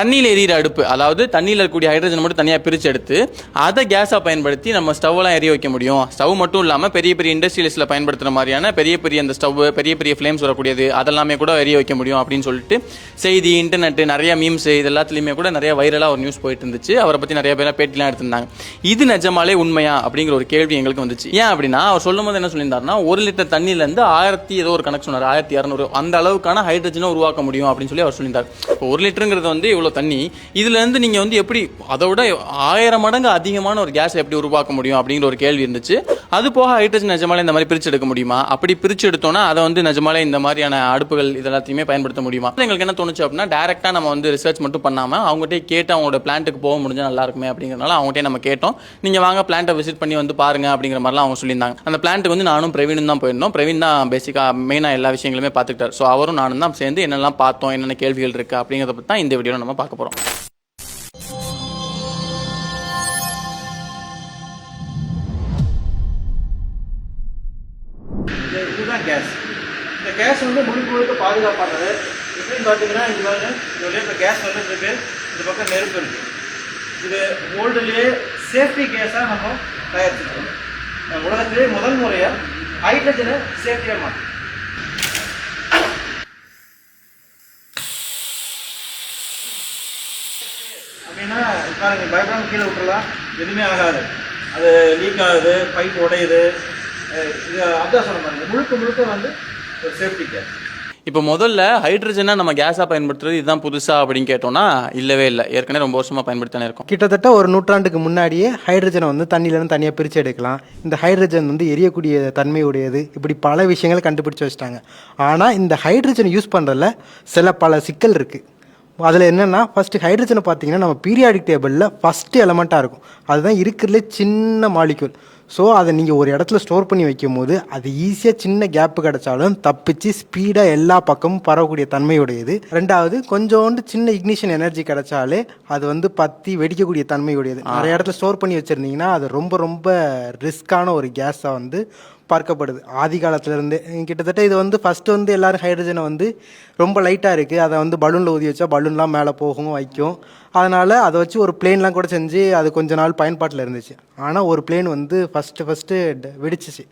தண்ணியில் எரியிற அடுப்பு அதாவது தண்ணியில் இருக்கக்கூடிய ஹைட்ரஜன் மட்டும் தனியாக பிரித்து எடுத்து அதை கேஸாக பயன்படுத்தி நம்ம ஸ்டவ்லாம் எரிய வைக்க முடியும். ஸ்டவ் மட்டும் இல்லாமல் பெரிய பெரிய இண்டஸ்ட்ரியல்ஸில் பயன்படுத்துகிற மாதிரியான பெரிய பெரிய அந்த ஸ்டவ் பெரிய பெரிய ஃப்ளேம்ஸ் வரக்கூடியது அதெல்லாமே கூட எரிய வைக்க முடியும் அப்படின்னு சொல்லிட்டு செய்தி இன்டர்நெட் நிறைய மீம்ஸ் இது எல்லாத்துலேயுமே கூட நிறைய வைரலாக ஒரு நியூஸ் போயிட்டு இருந்துச்சு அவரை பற்றி நிறைய பேர் பேட்டிலாம் எடுத்திருந்தாங்க. இது நிஜமாலே உண்மையா அப்படிங்கிற ஒரு கேள்வி எங்களுக்கு வந்துச்சு. ஏன் அப்படின்னா அவர் சொல்லும் போது என்ன சொல்லியிருந்தாருன்னா ஒரு லிட்டர் தண்ணியிலேருந்து ஆயிரத்தி ஏதோ ஒரு கணக்கு சொன்னார் ஆயிரத்தி இரநூறு அந்த அளவுக்கான ஹைட்ரஜனை உருவாக்க முடியும் அப்படின்னு சொல்லி அவர் சொல்லியிருந்தார். இப்போ ஒரு லிட்டருங்கிறது வந்து இவ்வளோ தண்ணி இதுலேருந்து நீங்கள் வந்து எப்படி அதை விட ஆயிரம் மடங்கு அதிகமான ஒரு கேஸ் எப்படி உருவாக்க முடியும் அப்படிங்கிற ஒரு கேள்வி இருந்துச்சு. அது போக ஹைட்ரஜன் நிஜமாலே இந்த மாதிரி பிரிச்சு எடுக்க முடியுமா? அப்படி பிரிச்சு எடுத்தோம்னா அதை வந்து நிஜமாலே இந்த மாதிரியான அடுப்புகள் இது எல்லாத்தையுமே பயன்படுத்த முடியுமா? எங்களுக்கு என்ன தோணுச்சு அப்படின்னா டேரெக்டாக நம்ம வந்து ரிசர்ச் மட்டும் பண்ணாமல் அவங்ககிட்டே கேட்டு அவங்களோட பிளான்ட்டுக்கு போக முடிஞ்சால் நல்லா இருக்குமே அப்படிங்கிறனால அவங்ககிட்டே நம்ம கேட்டோம். நீங்கள் வாங்க பிளான்ட்டை விசிட் பண்ணி வந்து பாருங்க அப்படிங்கிற மாதிரிலாம் அவங்க சொல்லியிருந்தாங்க. அந்த பிளான்ட்டுக்கு வந்து நானும் பிரவீனும் தான் போயிருந்தோம். பிரவீன் தான் பேசிக்காக மெயினாக எல்லா விஷயங்களுமே பார்த்துக்கிட்டார். ஸோ அவரும் நானும் தான் சேர்ந்து என்னெல்லாம் பார்த்தோம் என்னென்ன கேள்விகள் இருக்குது அப்படிங்கிறத பற்றி தான் இந்த வீடியோவில் நம்ம பார்க்க போகிறோம் இது இதுதான் கேஸ் இந்த கேஸ் வந்து முழுக்க முழுக்க பாதுகாப்பானது எப்படின்னு பார்த்தீங்கன்னா இது பாருங்க இதோடய இப்போ கேஸ் வந்துட்டு இருக்கு இந்த பக்கம் நெருப்பு இருக்கு. இது ஓல்டுலேயே சேஃப்டி கேஸாக நம்ம தயாரிச்சிருக்கோம் நம்ம உலகத்திலே முதல் முறையாக ஹைட்ரஜனை சேஃப்டியாக மாற்றோம் அப்படின்னா பாருங்க பயப்படாம கீழே விட்டுறலாம். எதுவுமே ஆகாது. அது லீக் ஆகுது பைப் உடையுது. இது அதான் சொல்ல பாருங்க. முழுக்க முழுக்க வந்து ஒரு சேஃப்டி கேஸ் இப்போ முதல்ல ஹைட்ரஜனை நம்ம கேஸாக பயன்படுத்துறது இதுதான் புதுசா அப்படின்னு கேட்டோம்னா இல்லவே இல்லை. ஏற்கனவே ரொம்ப வருஷமா பயன்படுத்தானே இருக்கோம். கிட்டத்தட்ட ஒரு நூற்றாண்டுக்கு முன்னாடியே ஹைட்ரஜனை வந்து தண்ணியிலேருந்து தனியாக பிரித்து எடுக்கலாம். இந்த ஹைட்ரஜன் வந்து எரியக்கூடிய தன்மை உடையது. இப்படி பல விஷயங்களை கண்டுபிடிச்சு வச்சிட்டாங்க. ஆனால் இந்த ஹைட்ரஜனை யூஸ் பண்ணுறதுல சில பல சிக்கல் இருக்குது அதில் என்னென்னா ஃபஸ்ட்டு ஹைட்ரஜனை பார்த்தீங்கன்னா நம்ம பீரியாடிக் டேபிளில் ஃபஸ்ட்டு எலமெண்ட்டாக இருக்கும். அதுதான் இருக்கிறதுலே சின்ன மாலிக்யூல் ஸோ அதை நீங்கள் ஒரு இடத்துல ஸ்டோர் பண்ணி வைக்கும் போது அது ஈஸியாக சின்ன கேப்பு கிடைச்சாலும் தப்பிச்சு ஸ்பீடாக எல்லா பக்கமும் பரவக்கூடிய தன்மையுடையது. ரெண்டாவது கொஞ்சோண்டு சின்ன இக்னிஷன் எனர்ஜி கிடைச்சாலே அது வந்து பற்றி வெடிக்கக்கூடிய தன்மையுடையது. நிறைய இடத்துல ஸ்டோர் பண்ணி வச்சுருந்தீங்கன்னா அது ரொம்ப ரொம்ப ரிஸ்க்கான ஒரு கேஸாக வந்து பார்க்கப்படுது. ஆதி காலத்துலேருந்தே. கிட்டத்தட்ட இது வந்து ஃபஸ்ட்டு வந்து எல்லோரும் ஹைட்ரஜனை வந்து ரொம்ப லைட்டாக இருக்குது அதை வந்து பலூனில் ஊதி வச்சா பலூன்லாம் மேலே போகும் வைக்கும். அதனால் அதை வச்சு ஒரு பிளேன்லாம் கூட செஞ்சு அது கொஞ்ச நாள் பயன்பாட்டில் இருந்துச்சு. ஆனால் ஒரு பிளேன் வந்து ஃபஸ்ட்டு ஃபஸ்ட்டு வெடிச்சிச்சு.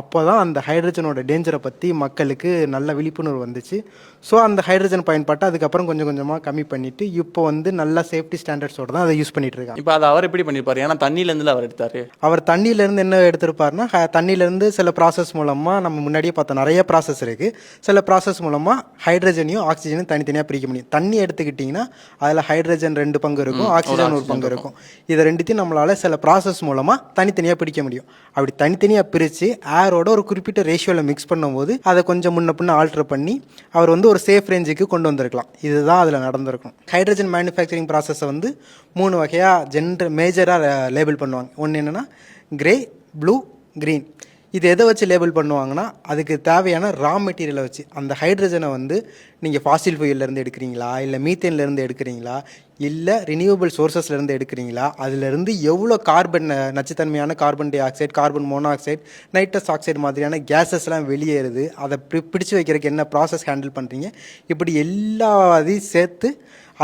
அப்போ தான் அந்த ஹைட்ரஜனோட டேஞ்சரை பற்றி மக்களுக்கு நல்ல விழிப்புணர்வு வந்துச்சு. ஸோ அந்த ஹைட்ரஜன் பயன்பாட்டை அதுக்கப்புறம் கொஞ்சம் கொஞ்சமாக கம்மி பண்ணிவிட்டு இப்போ வந்து நல்ல சேஃப்டி ஸ்டாண்டர்ட்ஸோட தான் அதை யூஸ் பண்ணிட்டு இருக்காங்க. இப்போ அதை அவர் எப்படி பண்ணியிருப்பாரு ஏன்னா தண்ணியிலேருந்து அவர் எடுத்தாரு. அவர் தண்ணியிலேருந்து என்ன எடுத்திருப்பாருன்னா தண்ணியிலேருந்து சில ப்ராசஸ் மூலமாக நம்ம முன்னாடியே பார்த்தோம் நிறைய ப்ராசஸ் இருக்குது சில ப்ராசஸ் மூலமாக ஹைட்ரஜனையும் ஆக்சிஜனையும் தனித்தனியாக பிரிக்க முடியும். தண்ணி எடுத்துக்கிட்டிங்கன்னா அதில் ஹைட்ரஜன் ரெண்டு பங்கு இருக்கும் ஆக்சிஜன் ஒரு பங்கு இருக்கும். இதை ரெண்டுத்தையும் நம்மளால் சில ப்ராசஸ் மூலமாக தனித்தனியாக பிரிக்க முடியும். அப்படி தனித்தனியாக பிரித்து ஏரோட ஒரு குறிப்பிட்ட ரேஷியோவில் மிக்ஸ் பண்ணும்போது அதை கொஞ்சம் முன்ன பின்ன ஆல்ட்ரு பண்ணி அவர் வந்து ஒரு சேஃப் ரேஞ்சுக்கு கொண்டு வந்திருக்கலாம். இதுதான் அதில் நடந்திருக்கும். ஹைட்ரஜன் மேனுஃபேக்சரிங் ப்ராசஸை வந்து மூணு வகையாக ஜென்ர மேஜராக லேபிள் பண்ணுவாங்க. ஒன்று என்னென்னா கிரே ப்ளூ க்ரீன் இது எதை வச்சு லேபிள் பண்ணுவாங்கன்னா அதுக்கு தேவையான ரா மெட்டீரியலை வச்சு அந்த ஹைட்ரஜனை வந்து நீங்கள் ஃபாசில் ஃபியூல்லேருந்து எடுக்கிறீங்களா? இல்லை மீத்தேன்லேருந்து எடுக்கிறீங்களா? இல்லை ரினியூவபிள் சோர்சஸ்லேருந்து எடுக்கிறீங்களா? அதுலேருந்து எவ்வளோ carbon நச்சுத்தன்மையான carbon dioxide carbon monoxide nitrous oxide மாதிரியான கேஸஸ்லாம் வெளியேறுது. அதை பிடிச்சு வைக்கிறதுக்கு என்ன ப்ராசஸ் ஹேண்டில் பண்ணுறீங்க இப்படி எல்லா இதையும் சேர்த்து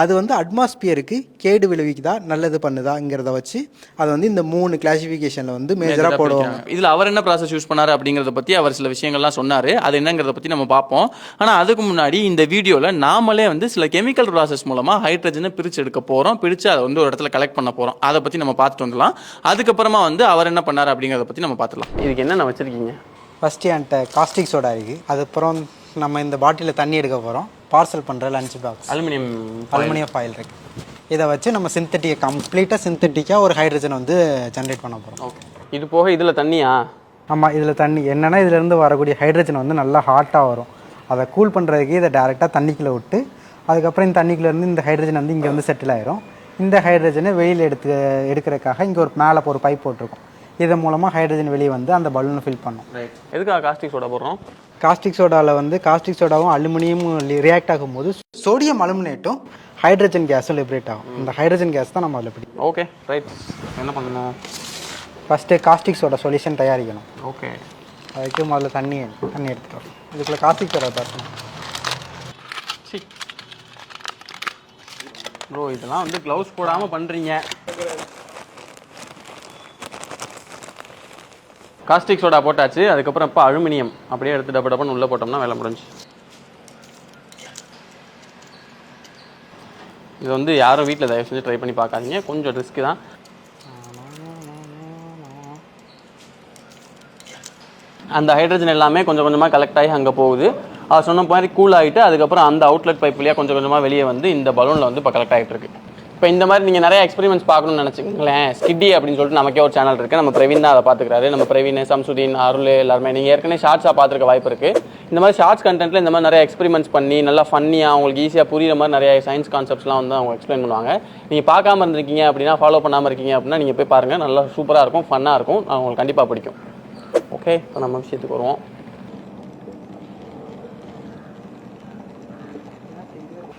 அது வந்து அட்மாஸ்பியருக்கு கேடு விளைவிக்குதா நல்லது பண்ணுதாங்கிறத வச்சு அதை வந்து இந்த மூணு கிளாசிஃபிகேஷனில் வந்து மேஜராக போடுவாங்க. இதுல அவர் என்ன ப்ராசஸ் யூஸ் பண்ணாரு அப்படிங்கறத பத்தி அவர் சில விஷயங்கள்லாம் சொன்னாரு. அது என்னங்கிறத பத்தி நம்ம பார்ப்போம். ஆனா அதுக்கு முன்னாடி இந்த வீடியோல நாமளே வந்து சில கெமிக்கல் ப்ராசஸ் மூலமா ஹைட்ரஜனை பிரிச்சு எடுக்க போறோம். பிரிச்சு அதை வந்து ஒரு இடத்துல கலெக்ட் பண்ண போறோம். அதை பத்தி நம்ம பார்த்துட்டு வந்துடலாம். அதுக்கப்புறமா வந்து அவர் என்ன பண்ணாரு அப்படிங்கறத பத்தி நம்ம பார்த்துலாம் இதுக்கு என்னென்ன வச்சிருக்கீங்க? ஃபஸ்ட்டு என்கிட்ட காஸ்டிக் சோடா இருக்குது அதுக்கப்புறம் நம்ம இந்த பாட்டிலில் தண்ணி எடுக்க போகிறோம் பார்சல் பண்ணுற lunch box aluminium aluminium foil இருக்குது இதை வச்சு நம்ம சிந்தட்டிக்கை கம்ப்ளீட்டாக சிந்தட்டிக்காக ஒரு ஹைட்ரஜன் வந்து ஜென்ரேட் பண்ண போகிறோம் ஓகே இது போக இதுல தண்ணியா? ஆமாம் இதில் தண்ணி. என்னென்னா இதிலேருந்து வரக்கூடிய ஹைட்ரஜன் வந்து நல்லா ஹாட்டாக வரும். அதை கூல் பண்ணுறதுக்கு இதை டேரெக்டாக தண்ணிக்குள்ளே விட்டு அதுக்கப்புறம் இந்த தண்ணிக்குள்ளேருந்து இந்த ஹைட்ரஜன் வந்து இங்கே வந்து செட்டில் ஆயிரும். இந்த ஹைட்ரஜனை வெளியில் எடுத்து எடுக்கிறதுக்காக இங்கே ஒரு மேலே ஒரு பைப் போட்டிருக்கோம். இதன் மூலமாக ஹைட்ரஜன் வெளியே வந்து அந்த பலூனை ஃபில் பண்ணும். ரைட் எதுக்காக காஸ்டிக் சோடா போடுறோம்? காஸ்டிக் சோடாவில் வந்து காஸ்டிக் சோடாவும் அலுமினியமும் ரியாக்ட் ஆகும்போது சோடியம் அலுமினேட்டும் ஹைட்ரஜன் கேஸும் லிபரேட் ஆகும். இந்த ஹைட்ரஜன் கேஸ் தான் நம்ம அதில் பிடிக்கும் ஓகே ரைட் என்ன பண்ணணும்? ஃபஸ்ட்டு காஸ்டிக் சோடா சொல்யூஷன் தயாரிக்கணும். ஓகே அதுக்கு முதல்ல தண்ணி தண்ணி எடுத்துட்டு வரணும். இதுக்குள்ளே காஸ்டிக் சோடா பார்க்கணும் சி. ப்ரோ இதெல்லாம் வந்து க்ளவுஸ் போடாமல் பண்ணுறீங்க காஸ்டிக் சோடா போட்டாச்சு அதுக்கப்புறம் இப்போ அலுமினியம் அப்படியே எடுத்து டப்பு டப்புன்னு உள்ளே போட்டோம்னா வேலை முடிஞ்சு. இது வந்து யாரும் வீட்டில் தயவு செஞ்சு ட்ரை பண்ணி பார்க்காதீங்க. கொஞ்சம் ரிஸ்க்கு தான். அந்த ஹைட்ரஜன் எல்லாமே கொஞ்சம் கொஞ்சமாக கலெக்ட் ஆகி அங்கே போகுது. அது சொன்ன மாதிரி கூல் ஆகிட்டு அதுக்கப்புறம் அந்த அவுட்லெட் பைப் வழியாக கொஞ்சம் கொஞ்சமாக வெளியே வந்து இந்த பலூனில் வந்து இப்போ கலெக்ட் ஆகிட்டு இருக்கு. இப்போ இந்த மாதிரி நீங்கள் நிறைய எக்ஸ்பெரிமெண்ட்ஸ் பார்க்கணும்னு நினச்சிக்கங்களேன். ஸ்கிட்டி அப்படின்னு சொல்லிட்டு நமக்கே ஒரு சேனல் இருக்குது நம்ம பிரவீன் தான் அதை பார்த்துக்கிறாரு. நம்ம பிரவீன் சம்சுதீன் அருள் எல்லாருமே. நீங்கள் ஏற்கனவே ஷார்ட்ஸாக பார்த்துருக்க வாய்ப்பு இருக்குது இந்த மாதிரி ஷார்ட்ஸ் கண்டென்ட்டில் இந்த மாதிரி நிறைய எக்ஸ்பெரிமெண்ட்ஸ் பண்ணி நல்லா ஃபன்னியாக அவங்களுக்கு ஈஸியாக புரியுற மாதிரி நிறைய சயின்ஸ் கான்செப்ட்ஸ்லாம் வந்து அவங்க எக்ஸ்பிளைன் பண்ணுவாங்க. நீங்கள் பார்க்காம இருந்திருக்கீங்க அப்படின்னா ஃபாலோ பண்ணாமல் இருக்கீங்க அப்படின்னா நீங்கள் போய் பாருங்கள் நல்லா சூப்பராக இருக்கும் ஃபன்னாக இருக்கும். அவங்களுக்கு உங்களுக்கு கண்டிப்பாக பிடிக்கும். ஓகே இப்போ நம்ம விஷயத்துக்கு வருவோம்.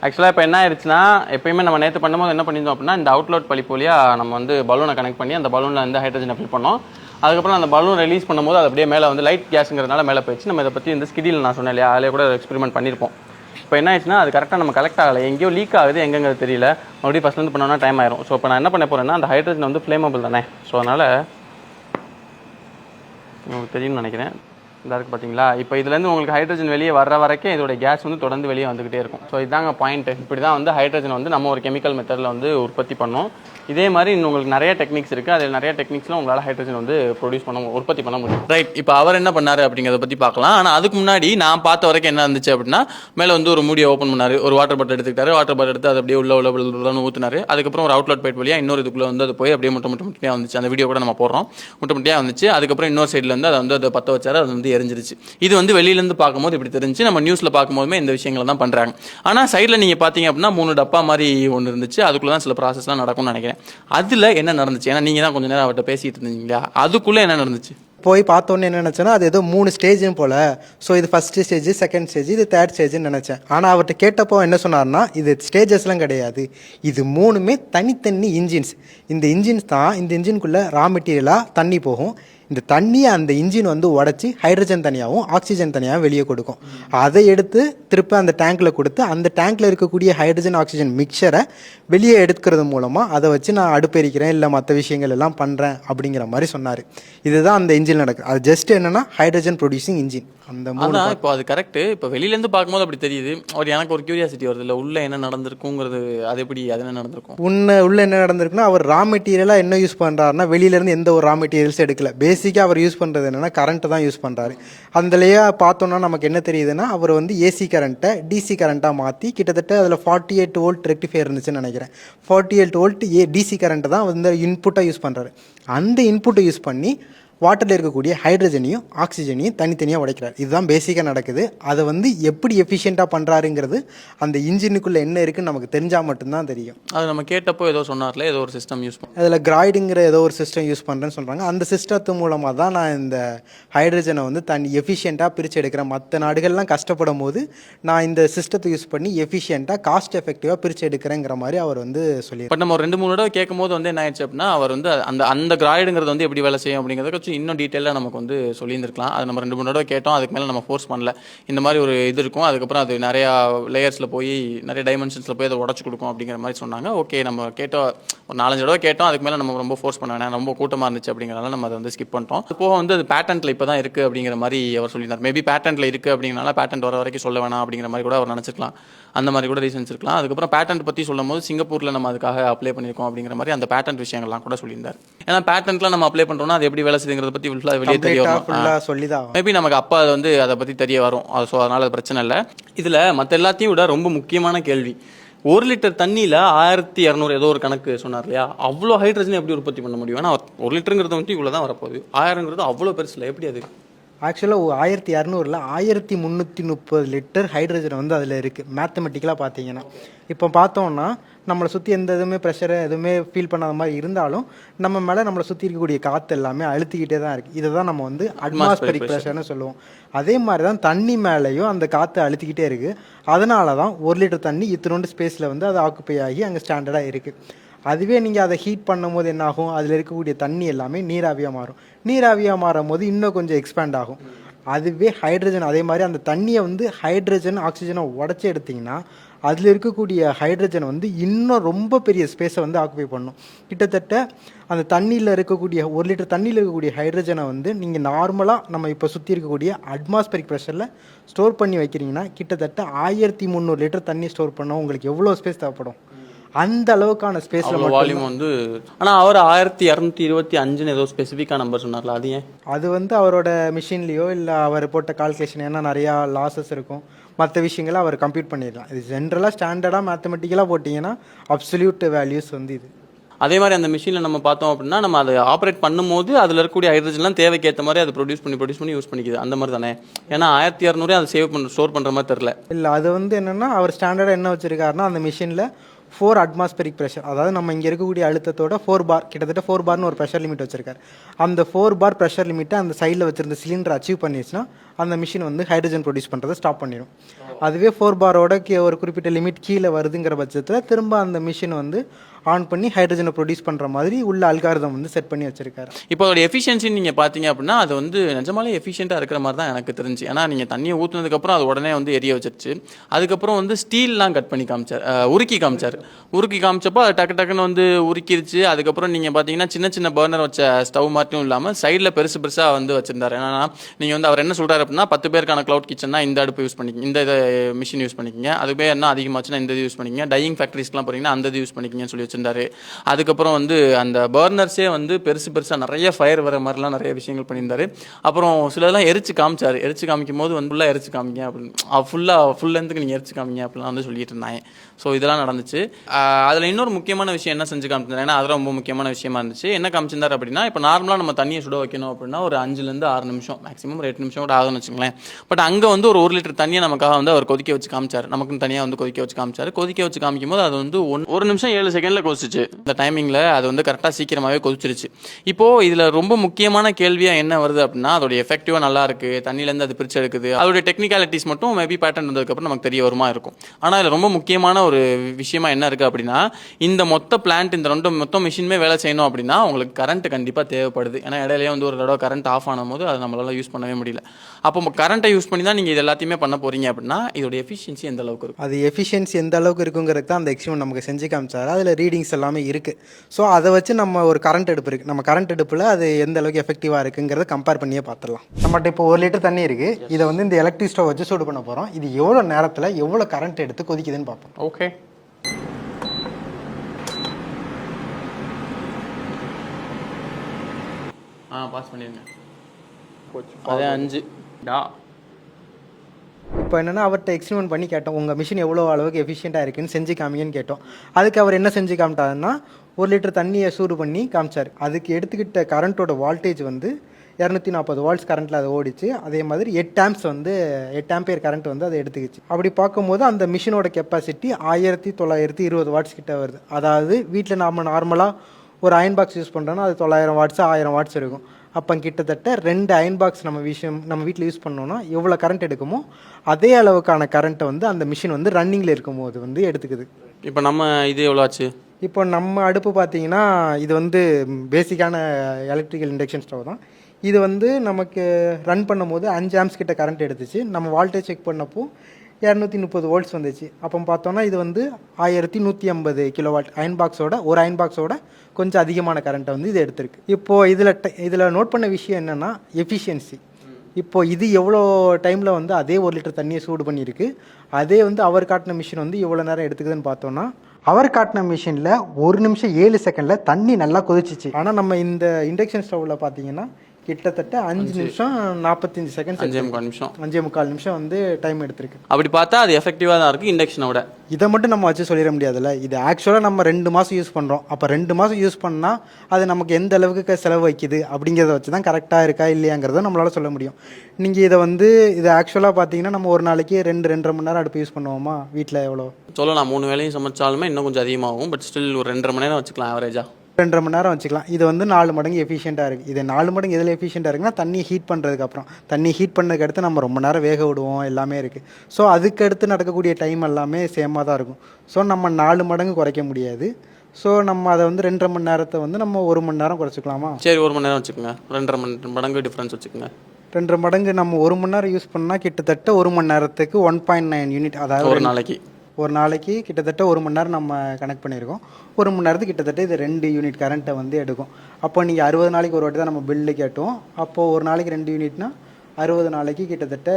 ஆக்சுவலாக இப்போ என்ன ஆயிடுச்சுன்னா எப்பயுமே நம்ம நேற்று பண்ணும்போது என்ன பண்ணியிருந்தோம் அப்படின்னா இந்த அவுட்லோட் பழிப்பு வழியாக நம்ம வந்து பலூனை கனெக்ட் பண்ணி அந்த பலூனில் வந்து ஹைட்ரஜனை ஃபில் பண்ணோம். அதுக்கப்புறம் அந்த பலூன் ரிலீஸ் பண்ணும்போது அது அப்படியே மேலே வந்து லைட் கேஸுங்கிறதுனால மேலே போயிடுச்சு. நம்ம இதை பற்றி இந்த ஸ்கிடியில் நான் சொன்னேன் இல்லையா அதிலே கூட எக்ஸ்பெரிமெண்ட் பண்ணியிருப்போம். இப்போ என்ன ஆயிடுச்சுன்னா அது கரெக்டாக நம்ம கலெக்ட் ஆகலை. எங்கேயோ லீக் ஆகுது எங்கெங்கிறது தெரியல. மறுபடியும் ஃபஸ்ட்லேருந்து பண்ணோன்னா டைம் ஆயிரும். ஸோ இப்போ நான் என்ன பண்ண போகிறேன்னா அந்த ஹைட்ரஜன் வந்து ஃப்ளேமபிள் தானே. ஸோ அதனால் உங்களுக்கு தெரியும்னு நினைக்கிறேன். இதாக இருக்குது பார்த்தீங்களா இப்போ இதுலேருந்து உங்களுக்கு ஹைட்ரஜன் வெளியே வர்ற வரைக்கும் இதோட கேஸ் வந்து தொடர்ந்து வெளியே வந்துக்கிட்டே இருக்கும். ஸோ இதாங்க பாயிண்ட் இப்படி தான் வந்து ஹைட்ரஜன் வந்து நம்ம ஒரு கெமிக்கல் மெத்தடில் வந்து உற்பத்தி பண்ணோம். இதே மாதிரி இன்னும் உங்களுக்கு நிறைய டெக்னிக்ஸ் இருக்குது அதில் நிறைய டெக்னிக்ஸில் உங்களால் ஹைட்ரஜன் வந்து ப்ரொடியூஸ் பண்ண உற்பத்தி பண்ண முடியும். ரைட் இப்போ அவர் என்ன பண்ணாரு அப்படிங்கிறத பற்றி பார்க்கலாம். ஆனால் அதுக்கு முன்னாடி நான் பார்த்த வரைக்கும் என்ன இருந்துச்சு அப்படின்னா மேலே வந்து ஒரு மூடியை ஓப்பன் பண்ணார். ஒரு வாட்டர் பாட்டில் எடுத்துக்கிட்டாரு. வாட்டர் பாட்டில் எடுத்து அதை அப்படியே உள்ள உள்ள உள்ள உள்ளன்னு அதுக்கப்புறம் ஒரு அவுட்லெட் பேட் வழியாக இன்னொரு இதுக்குள்ளே வந்து அது போய் அப்படியே முட்டை முட்டை முட்டையாக வந்துச்சு. அந்த வீடியோ கூட நம்ம போடுறோம். முட்டை முட்டையாக வந்துச்சு. அதுக்கப்புறம் இன்னொரு சைடில் வந்து அதை வந்து அதை பற்ற வச்சார். அது வந்து எரிஞ்சிருச்சு. இது வந்து வெளியிலேருந்து பார்க்கும்போது இப்படி தெரிஞ்சு நம்ம நியூஸில் பார்க்கும்போதுமே இந்த விஷயங்களை தான் பண்ணுறாங்க ஆனால் சைடில் நீங்கள் பார்த்தீங்க அப்படின்னா மூணு டப்பா மாதிரி ஒன்று இருந்துச்சு. அதுக்குள்ளே தான் சில ப்ராசஸ்லாம் நடக்கும்னு நினைக்கிறேன். அதில் என்ன நடந்துச்சு? ஏன்னா நீங்கள் தான் கொஞ்சம் நேரம் அவர்கிட்ட பேசிகிட்டு இருந்தீங்க. அதுக்குள்ளே என்ன நடந்துச்சு? போய் பார்த்தோன்னே என்ன நினச்சேன்னா அது ஏதோ மூணு ஸ்டேஜும் போல். ஸோ இது ஃபஸ்ட்டு ஸ்டேஜ் செகண்ட் ஸ்டேஜ் இது தேர்ட் ஸ்டேஜ்னு நினச்சேன். ஆனால் அவர்கிட்ட கேட்டப்போ என்ன சொன்னார்னா இது ஸ்டேஜஸ்லாம் கிடையாது. இது மூணுமே தனித்தனி இன்ஜின்ஸ் இந்த இன்ஜின்ஸ் தான் இந்த இன்ஜின்குள்ளே ரா மெட்டீரியலாக தண்ணி போகும். இந்த தண்ணியை அந்த இன்ஜின் வந்து உடச்சி ஹைட்ரஜன் தனியாகவும் ஆக்சிஜன் தனியாகவும் வெளியே கொடுக்கும். அதை எடுத்து திருப்பி அந்த டேங்க்கில் கொடுத்து அந்த டேங்க்கில் இருக்கக்கூடிய ஹைட்ரஜன் ஆக்சிஜன் மிக்சரை வெளியே எடுக்கிறது மூலமாக அதை வச்சு நான் அடுப்பெரிக்கிறேன் இல்லை மற்ற விஷயங்கள் எல்லாம் பண்ணுறேன் அப்படிங்கிற மாதிரி சொன்னார். இதுதான் அந்த இன்ஜின் நடக்குது அது ஜஸ்ட் என்னன்னா ஹைட்ரஜன் ப்ரொடியூசிங் இன்ஜின் அந்த அதான் இப்போ அது கரெக்ட் இப்போ வெளியிலேருந்து பார்க்கும்போது அப்படி தெரியுது. ஒரு எனக்கு ஒரு கியூரியாசிட்டி வருது. இல்லை உள்ள என்ன நடந்திருக்குங்கிறது அது எப்படி அது என்ன நடந்திருக்கும்? உன்ன உள்ள என்ன நடந்திருக்குன்னா அவர் ரா மெட்டீரியலாக என்ன யூஸ் பண்ணுறாருன்னா வெளியிலேருந்து எந்த ஒரு ரா மெட்டீரியல்ஸ் எடுக்கல. பேசிக்காக அவர் யூஸ் பண்ணுறது என்னன்னா கரண்ட்டு தான் யூஸ் பண்ணுறாரு அதுலேயே பார்த்தோன்னா நமக்கு என்ன தெரியுதுன்னா அவர் வந்து ஏசி கரண்ட்டை டிசி கரண்ட்டாக மாற்றி கிட்டத்தட்ட அதில் ஃபார்ட்டி எயிட் வோல்ட் ரெக்டிஃபையர் இருந்துச்சுன்னு நினைக்கிறேன். Forty eight volt a DC கரண்ட்டை தான் வந்து இன்புட்டாக யூஸ் பண்ணுறாரு அந்த இன்புட்டை யூஸ் பண்ணி வாட்டரில் இருக்கக்கூடிய ஹைட்ரஜனையும் ஆக்சிஜனையும் தனித்தனியாக உடைக்கிறார். இதுதான் பேசிக்காக நடக்குது. அதை வந்து எப்படி எஃபிஷியண்ட்டாக பண்ணுறாருங்கிறது அந்த இன்ஜினுக்குள்ளே என்ன இருக்குன்னு நமக்கு தெரிஞ்சால் மட்டும்தான் தெரியும். அது நம்ம கேட்டப்போ ஏதோ சொன்னார்ல ஏதோ ஒரு சிஸ்டம் யூஸ் பண்ண அதில் கிராய்டுங்கிற ஏதோ ஒரு சிஸ்டம் யூஸ் பண்ணுறேன்னு சொல்கிறாங்க அந்த சிஸ்டத்து மூலமாக தான் நான் இந்த ஹைட்ரஜனை வந்து தனி எஃபிஷியண்ட்டாக பிரித்து எடுக்கிறேன். மற்ற நாடுகள்லாம் கஷ்டப்படும் போது நான் இந்த சிஸ்டத்தை யூஸ் பண்ணி எஃபிஷியண்ட்டாக காஸ்ட் எஃபெக்டிவாக பிரித்து எடுக்கிறேங்கிற மாதிரி அவர் வந்து சொல்லி பட் நம்ம ரெண்டு மூணு தடவை கேட்கும் போது வந்து என்ன ஆயிடுச்சு அப்படின்னா அவர் வந்து அந்த அந்த கிராய்டுங்கிறது வந்து எப்படி வேலை செய்யும் அப்படிங்கிறத கொஞ்சம் இன்னும் டீட்டெயிலாக நமக்கு வந்து சொல்லியிருந்திருக்கலாம். அது நம்ம ரெண்டு மூணு தடவை கேட்டோம் அதுக்கு மேலே நம்ம ஃபோர்ஸ் பண்ணல. இந்த மாதிரி ஒரு இது இருக்கும். அதுக்கப்புறம் அது நிறையா லேயர்ஸில் போய் நிறைய டைமென்ஷன்ஸில் போய் அதை உடச்சு கொடுக்கும் அப்படிங்கிற மாதிரி சொன்னாங்க. ஓகே நம்ம கேட்டோம். ஒரு நாலஞ்சு தடவை கேட்டோம். அதுக்கு மேலே நம்ம ரொம்ப ஃபோர்ஸ் பண்ண வேணாம். ரொம்ப கூட்டமாக இருந்துச்சு அப்படிங்கிறனால நம்ம அதை வந்து ஸ்கிப் பண்ணிட்டோம். அது போக வந்து அது பேட்டன்ட்டில் இப்போ தான் இருக்குது அப்படிங்கிற மாதிரி அவர் சொல்லியிருந்தார். மேபி பேட்டன்ட்டில் இருக்குது அப்படிங்கிறனால பேட்டன்ட் வர வரைக்கும் சொல்ல வேணாம் அப்படிங்கிற மாதிரி கூட அவர் நினச்சிருக்கலாம். அந்த மாதிரி கூட ரீசன்ஸ் இருக்கலாம். அதுக்கப்புறம் பேட்டன்ட் பற்றி சொல்லும் போது சிங்கப்பூரில் நம்ம அதுக்காக அப்ளை பண்ணியிருக்கோம் அப்படிங்கிற மாதிரி அந்த பேட்டன்ட் விஷயங்கள்லாம் கூட சொல்லியிருந்தார். ஏன்னா பேட்டன்ட்லாம் நம்ம அப்ளை பண்ணுறோம்னா அது எப்படி வேலை செய்யுங்கிறத பற்றி ஃபுல்லாக வெளியே தெரிய வரும் ஃபுல்லாக சொல்லி தான் மேபி நமக்கு அப்பா அது வந்து அதை பற்றி தெரிய வரும். ஸோ அதனால் அது பிரச்சனை இல்லை. இதில் மற்ற எல்லாத்தையும் விட ரொம்ப முக்கியமான கேள்வி. ஒரு லிட்டர் தண்ணியில் ஆயிரத்தி இரநூறு ஏதோ ஒரு கணக்கு சொன்னார் இல்லையா? அவ்வளோ ஹைட்ரஜன் எப்படி உற்பத்தி பண்ண முடியும்? ஏன்னா ஒரு லிட்டருங்கிறது வந்து இவ்வளோ தான் வரப்போகுது. ஆயிரங்கிறது அவ்வளோ பெருசில் எப்படி அது ஆக்சுவலாக ஆயிரத்தி இரநூறுல ஆயிரத்தி முந்நூற்றி முப்பது லிட்டர் ஹைட்ரஜன் வந்து அதில் இருக்குது மேத்தமெட்டிக்கலாக பார்த்தீங்கன்னா. இப்போ பார்த்தோம்னா நம்மளை சுற்றி எந்த இதுவுமே ப்ரெஷரை எதுவுமே ஃபீல் பண்ணாத மாதிரி இருந்தாலும் நம்ம மேலே நம்மளை சுற்றி இருக்கக்கூடிய காற்று எல்லாமே அழுத்திக்கிட்டே தான் இருக்குது இதை தான் நம்ம வந்து அட்மாஸ்பரிக் ப்ரெஷர்னு சொல்லுவோம். அதே மாதிரி தான் தண்ணி மேலேயும் அந்த காற்று அழுத்திக்கிட்டே இருக்குது அதனால தான் ஒரு லிட்டர் தண்ணி இத்தினோண்டு ஸ்பேஸில் வந்து அது ஆக்குப்பை ஆகி அங்கே ஸ்டாண்டர்டாக இருக்குது அதுவே நீங்கள் அதை ஹீட் பண்ணும்போது என்ன ஆகும் அதில் இருக்கக்கூடிய தண்ணி எல்லாமே நீராவியாக மாறும். நீராவியாக மாறும் போது இன்னும் கொஞ்சம் எக்ஸ்பேண்ட் ஆகும். அதுவே ஹைட்ரஜன் அதே மாதிரி அந்த தண்ணியை வந்து ஹைட்ரஜன் ஆக்சிஜனை உடச்சி எடுத்திங்கன்னா அதில் இருக்கக்கூடிய ஹைட்ரஜன் வந்து இன்னும் ரொம்ப பெரிய ஸ்பேஸை வந்து ஆக்குபை பண்ணும். கிட்டத்தட்ட அந்த தண்ணியில் இருக்கக்கூடிய ஒரு லிட்டர் தண்ணியில் இருக்கக்கூடிய ஹைட்ரஜனை வந்து நீங்கள் நார்மலாக நம்ம இப்போ சுற்றி இருக்கக்கூடிய அட்மாஸ்பரிக் ப்ரெஷரில் ஸ்டோர் பண்ணி வைக்கிறீங்கன்னா கிட்டத்தட்ட ஆயிரத்தி முந்நூறு லிட்டர் தண்ணி ஸ்டோர் பண்ண உங்களுக்கு எவ்வளோ ஸ்பேஸ் தேவைப்படும்? அந்த அளவுக்கான ஸ்பேஸில் வால்யூம் வந்து ஆனா அவர் ஆயிரத்தி இரநூத்தி இருபத்தி அஞ்சுன்னு ஏதோ ஸ்பெசிஃபிக்காக நம்பர் சொன்னார்ல அது ஏன்? அது வந்து அவரோட மிஷின்லேயோ இல்லை அவர் போட்ட கால்குலேஷன் ஏன்னா நிறையா லாசஸ் இருக்கும். மற்ற விஷயங்களை அவர் கம்ப்யூட் பண்ணிடலாம். இது ஜென்ரலாக ஸ்டாண்டர்டாக மேத்தமெட்டிக்கலாக போட்டிங்கன்னா அப்சல்யூட் வேல்யூஸ் வந்து இது. அதே மாதிரி அந்த மிஷினில் நம்ம பார்த்தோம் அப்படின்னா நம்ம அதை ஆப்ரேட் பண்ணும்போது அதில் இருக்கக்கூடிய ஹைட்ரஜன்லாம் தேவைக்கு ஏற்ற மாதிரி அதை ப்ரொடியூஸ் பண்ணி ப்ரொடியூஸ் பண்ணி யூஸ் பண்ணிக்குது. அந்த மாதிரி தானே? ஏன்னா ஆயிரத்தி இரநூறு அதை சேவ் பண்ண ஸ்டோர் பண்ணுற மாதிரி தெரில இல்லை அது வந்து என்னென்னா அவர் ஸ்டாண்டர்டாக என்ன வச்சுருக்காருன்னா அந்த மிஷினில் ஃபோர் அட்மாஸ்பரிக் ப்ரெஷர் அதாவது நம்ம இங்கே இருக்கக்கூடிய அழுத்தத்தோட ஃபோர் பார் கிட்டத்தட்ட ஃபோர் பார்னு ஒரு ப்ரெஷர் லிமிட் வச்சிருக்காரு. அந்த ஃபோர் பார் ப்ரெஷர் லிமிட்டை அந்த சைடில் வச்சிருந்த சிலிண்டர் அச்சீவ் பண்ணிடுச்சுன்னா அந்த மிஷின் வந்து ஹைட்ரஜன் ப்ரொடியூஸ் பண்ணுறதை ஸ்டாப் பண்ணிடும் அதுவே ஃபோர் பாரோட ஒரு குறிப்பிட்ட லிமிட் கீழே வருதுங்கிற பட்சத்தில் திரும்ப அந்த மிஷின் வந்து ஆன் பண்ணி ஹைட்ரஜனை ப்ரொடியூஸ் பண்ணுற மாதிரி உள்ள அல்காரதம் வந்து செட் பண்ணி வச்சிருக்காரு. இப்போ அதோட எஃபிஷியன்சி நீங்கள் பார்த்தீங்க அப்படின்னா அது வந்து நிஜமாலே எஃபிஷியண்ட்டாக இருக்கிற மாதிரி தான் எனக்கு தெரிஞ்சு. ஏன்னா நீங்கள் தண்ணியை ஊற்றுனதுக்கப்புறம் அது உடனே வந்து எரிய வச்சிருச்சு. அதுக்கப்புறம் வந்து ஸ்டீல்லாம் கட் பண்ணி காமிச்சார். உருக்கி காமிச்சார். உருக்கி காமிச்சப்போ அது டக்கு டக்குன்னு வந்து உருக்கிருச்சு. அதுக்கப்புறம் நீங்கள் பார்த்தீங்கன்னா சின்ன சின்ன பர்னர் வச்ச ஸ்டவ் மட்டும் இல்லாமல் சைடில் பெருசு பெருசாக வந்து வச்சிருந்தார். ஏன்னா நீங்கள் வந்து அவர் என்ன சொல்கிறார் அப்படின்னா பத்து பேருக்கான க்ளவுட் கிச்சன்னா இந்த அடுப்பு யூஸ் பண்ணிக்கிங்க இந்த மிஷின் யூஸ் பண்ணிக்கிங்க. அதுவே என்ன அதிகமாச்சுன்னா இந்த இது யூஸ் பண்ணிக்கிங்க. டையிங் ஃபேக்ட்ரிஸ்க்குலாம் போகிறீங்கன்னா அந்த இது யூஸ் பண்ணிக்கிங்கன்னு சொல்லி வச்சுருந்தாரு. அதுக்கப்புறம் வந்து அந்த பர்னர்ஸே வந்து பெருசு பெருசாக நிறைய ஃபயர் வர மாதிரிலாம் நிறைய விஷயங்கள் பண்ணியிருந்தாரு. அப்புறம் சிலதெல்லாம் எரிச்சு காமிச்சார். எரிச்சு காமிக்கும் போது வந்து ஃபுல்லாக எரிச்சு காமிங்க அப்படின்னு. ஃபுல்லாக ஃபுல் லென்த்துக்கு நீங்கள் எரிச்சு காமிங்க அப்படிலாம் வந்து சொல்லிட்டு இருந்தாங்க. ஸோ இதெல்லாம் நடந்துச்சு. அதில் இன்னொரு முக்கியமான விஷயம் என்ன செஞ்சு காமிச்சிருந்தாங்க ஏன்னா அதெல்லாம் ரொம்ப முக்கியமான விஷயமா இருந்துச்சு. என்ன காமிச்சிருந்தார் அப்படின்னா இப்போ நார்மலாக நம்ம தண்ணியை சுட வைக்கணும் அப்படின்னா ஒரு அஞ்சுலேருந்து ஆறு நிமிஷம் மேக்ஸிமம் ஒரு எட்டு நிமிஷம் கூட ஆகும்னு வச்சுங்களேன் பட் அங்கே வந்து ஒரு ஒரு லிட்டர் தண்ணியை நமக்காக வந்து அவர் கொதிக்க வச்சு காமிச்சார். நமக்குன்னு தனியாக வந்து கொதிக்க வச்சு காமிச்சார். கொதிக்க வச்சு காமிக்கும் போது அது வந்து ஒன் ஒரு நிமிஷம் ஏழு செகண்டில் கொதிச்சிச்சு. இந்த டைமிங்கில் அது வந்து கரெக்டாக சீக்கிரமாகவே கொதிச்சிருச்சு. இப்போது இதில் ரொம்ப முக்கியமான கேள்வியாக என்ன வருது அப்படின்னா அதோட எஃபெக்டிவாக நல்லா இருக்குது தண்ணியிலேருந்து அது பிரிச்சு எடுக்குது. அதோட டெக்னிக்காலிட்டிஸ் மட்டும் மேபி பேட்டன் வந்ததுக்கப்புறம் நமக்கு தெரிய வருமா இருக்கும். ஆனால் இதில் ரொம்ப முக்கியமான ஒரு விஷயமா என்ன இருக்குது அப்படின்னா இந்த மொத்த பிளான்ட் இந்த ரெண்டு மொத்த மிஷினுமே வேலை செய்யணும் அப்படின்னா உங்களுக்கு கரண்ட் கண்டிப்பாக தேவைப்படுது. ஏன்னா இடையிலேயே வந்து ஒரு தடவை கரண்ட் ஆஃப் ஆனும் போது அது நம்மளால யூஸ் பண்ணவே முடியல. அப்போ கரண்ட்டை யூஸ் பண்ணி தான் நீங்கள் இது எல்லாத்தையுமே பண்ண போறீங்க அப்படின்னா இதோட எஃபிஷியன்சி எந்த அளவுக்கு இருக்கும்? அது எஃபிஷியன்சி எந்த அளவுக்கு இருக்குங்கிறது தான் அந்த எக்ஸ்பிரிமெண்ட் நமக்கு செஞ்சு காமிச்சார். அதில் ரீ ரீடிங்ஸ் எல்லாமே இருக்குது ஸோ அதை வச்சு நம்ம ஒரு கரண்ட் அடுப்பு இருக்குது நம்ம கரண்ட் அடுப்பில் அது எந்த அளவுக்கு எஃபெக்டிவாக இருக்குங்கிறத கம்பேர் பண்ணியே பார்த்துடலாம். நம்மகிட்ட இப்போ ஒரு லிட்டர் தண்ணி இருக்குது இதை வந்து இந்த எலக்ட்ரிக் ஸ்டவ் வச்சு சூடு பண்ண போகிறோம் இது எவ்வளோ நேரத்தில் எவ்வளோ கரண்ட் எடுத்து கொதிக்குதுன்னு பார்ப்போம். ஓகே ஆ பாஸ் பண்ணிருங்க. அதே அஞ்சு. டா. இப்போ என்னென்னா அவர்கிட்ட எக்ஸ்பிரிமெண்ட் பண்ணி கேட்டோம் உங்கள் மிஷின் எவ்வளோ அளவுக்கு எஃபிஷியண்ட்டாக இருக்குன்னு செஞ்சு காமிங்கன்னு கேட்டோம். அதுக்கு அவர் என்ன செஞ்சு காமிட்டாருன்னா ஒரு லிட்டர் தண்ணியை சூடு பண்ணி காமிச்சார். அதுக்கு எடுத்துக்கிட்ட கரண்ட்டோட வால்டேஜ் வந்து இரநூத்தி நாற்பது வால்ட்ஸ் கரண்ட்டில் அது ஓடிச்சு. அதே மாதிரி எட்டு ஆம்ப்ஸ் வந்து எட்டு ஆம்பியர் கரண்ட் வந்து அதை எடுத்துக்கிச்சு. அப்படி பார்க்கும்போது அந்த மிஷினோட கெப்பாசிட்டி ஆயிரத்தி தொள்ளாயிரத்தி இருபது வாட்ஸ் கிட்ட வருது. அதாவது வீட்டில் நாம் நார்மலாக ஒரு அயன் பாக்ஸ் யூஸ் பண்ணுறோன்னா அது தொள்ளாயிரம் வாட்ஸ் ஆயிரம் வாட்ஸ் இருக்கும். அப்போ கிட்டத்தட்ட ரெண்டு அயன் பாக்ஸ் நம்ம விஷயம் நம்ம வீட்டில் யூஸ் பண்ணோம்னா எவ்வளோ கரண்ட் எடுக்குமோ அதே அளவுக்கான கரண்ட்டை வந்து அந்த மிஷின் வந்து ரன்னிங்கில் இருக்கும்போது வந்து எடுத்துக்குது. இப்போ நம்ம இது எவ்வளோ ஆச்சு? இப்போ நம்ம அடுப்பு பார்த்தீங்கன்னா இது வந்து பேசிக்கான எலக்ட்ரிக்கல் இண்டக்ஷன் ஸ்டவ் தான். இது வந்து நமக்கு ரன் பண்ணும்போது அஞ்சு ஆம்ஸ் கிட்ட கரண்ட் எடுத்துச்சு. நம்ம வால்டேஜ் செக் பண்ணப்போ இரநூத்தி முப்பது வோல்ட்ஸ் வந்துச்சு. அப்போ பார்த்தோன்னா இது வந்து ஆயிரத்தி நூற்றி ஐம்பது கிலோவாட் அயன் பாக்ஸோட ஒரு அயன் பாக்ஸோட கொஞ்சம் அதிகமான கரண்ட்டை வந்து இது எடுத்திருக்கு. இப்போது இதில் இதில் நோட் பண்ண விஷயம் என்னென்னா எஃபிஷியன்சி இப்போ இது எவ்வளோ டைமில் வந்து அதே ஒரு லிட்டர் தண்ணியை சூடு பண்ணியிருக்கு. அதே வந்து அவர் காட்டின மிஷின் வந்து எவ்வளோ நேரம் எடுத்துக்குதுன்னு பார்த்தோன்னா அவர் காட்டின மிஷினில் ஒரு நிமிஷம் ஏழு செகண்டில் தண்ணி நல்லா கொதிச்சிச்சு. ஆனால் நம்ம இந்த இண்டக்ஷன் ஸ்டவ்வில் பார்த்தீங்கன்னா கிட்டத்தட்ட அஞ்சு நிமிஷம் நாற்பத்தஞ்சு செகண்ட்ஸ் அஞ்சே முக்கால் நிமிஷம். அஞ்சே முக்கால் நிமிஷம் வந்து டைம் எடுத்திருக்கு. அப்படி பார்த்தா அது எஃபெக்டிவாக தான் இருக்குது இண்டக்ஷனோட இதை மட்டும் நம்ம வச்சு சொல்லிட முடியாதுல்ல. இது ஆக்சுவலாக நம்ம ரெண்டு மாதம் யூஸ் பண்ணுறோம் அப்போ ரெண்டு மாதம் யூஸ் பண்ணால் அது நமக்கு எந்த அளவுக்கு செலவு வைக்குது அப்படிங்கிறத வச்சு தான் கரெக்டாக இருக்கா இல்லையாங்கிறத நம்மளால சொல்ல முடியும். நீங்கள் இதை வந்து இது ஆக்சுவலாக பார்த்தீங்கன்னா நம்ம ஒரு நாளைக்கு ரெண்டு ரெண்டரை மணி நேரம் அடுப்பு யூஸ் பண்ணுவோமா? வீட்டில் எவ்வளோ சொல்லலாம் மூணு வேளையும் சமைச்சாலுமே இன்னும் கொஞ்சம் அதிகமாகும் பட் ஸ்டில் ஒரு ரெண்டரை மணி நேரம் வச்சுக்கலாம் ஆவரேஜா ரெண்டரை மணி நேரம் வச்சுக்கலாம். இது வந்து நாலு மடங்கு எஃபிஷியண்ட்டாக இருக்குது இது நாலு மடங்கு எதில் எஃபிஷியண்ட்டாக இருக்குன்னா தண்ணி ஹீட் பண்ணுறதுக்கு அப்புறம். தண்ணி ஹீட் பண்ணதுக்கு அடுத்து நம்ம ரொம்ப நேரம் வேக விடுவோம் எல்லாமே இருக்குது ஸோ அதுக்கு அடுத்து நடக்கக்கூடிய டைம் எல்லாமே சேமாக தான் இருக்கும். ஸோ நம்ம நாலு மடங்கு குறைக்க முடியாது. ஸோ நம்ம அதை வந்து ரெண்டரை மணி நேரத்தை வந்து நம்ம ஒரு மணி நேரம் குறைச்சிக்கலாமா? சரி ஒரு மணி நேரம் வச்சுக்கோங்க. ரெண்டரை மணி மடங்கு டிஃப்ரென்ஸ் வச்சுக்கோங்க. ரெண்டரை மடங்கு நம்ம ஒரு மணி நேரம் யூஸ் பண்ணால் கிட்டத்தட்ட ஒரு மணி நேரத்துக்கு ஒன் பாயிண்ட் நைன் யூனிட் அதாவது ஒரு நாளைக்கு. ஒரு நாளைக்கு கிட்டத்தட்ட ஒரு மணி நேரம் நம்ம கனெக்ட் பண்ணியிருக்கோம். ஒரு மணி நேரத்துக்கு கிட்டத்தட்ட இது ரெண்டு யூனிட் கரண்ட்டை வந்து எடுக்கும். அப்போ நீங்கள் அறுபது நாளைக்கு ஒரு வாட்டி தான் நம்ம பில்லு கேட்டோம். அப்போது ஒரு நாளைக்கு ரெண்டு யூனிட்னா அறுபது நாளைக்கு கிட்டத்தட்ட